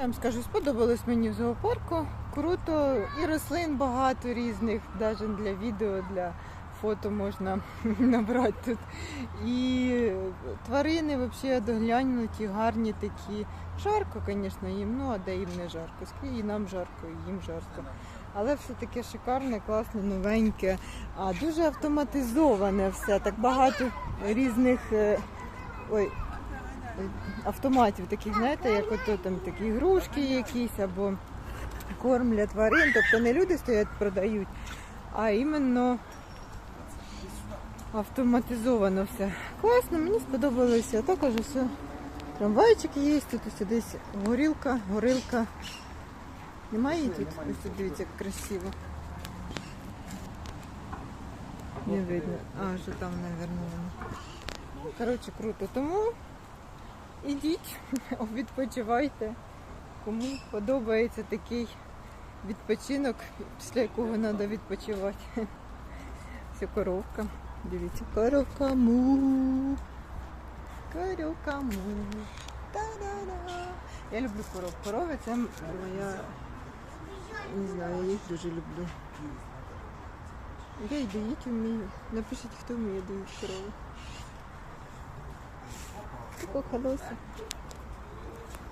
Я вам скажу, сподобалось мені в зоопарку. Круто, і рослин багато різних, навіть для відео, для фото можна набрати тут. І тварини взагалі доглянуті, гарні такі. Жарко, звісно, їм, ну а де їм не жарко. І нам жарко, і їм жарко. Але все таке шикарне, класне, новеньке, а дуже автоматизоване все. Так багато різних е, ой, автоматів таких, знаєте, як ото там такі ігрушки якісь або корм для тварин. Тобто не люди стоять, продають, а іменно автоматизовано все. Класно, мені сподобалося. Також все. Трамвайчик є, тут ось десь горілка, горилка. Немає її тут? Ось тут дивіться, як красиво. Не видно. А, що там, мабуть, воно. Коротше, круто. Тому ідіть, відпочивайте. Кому подобається такий відпочинок, після якого треба відпочивати. Це коровка. Дивіться, коровка му. Коровка му. Та-да-да. Я люблю коров. Корови це моя. Не знаю, я їх дуже люблю. Я й доїти вмію. Напишіть, хто вміє доїти какой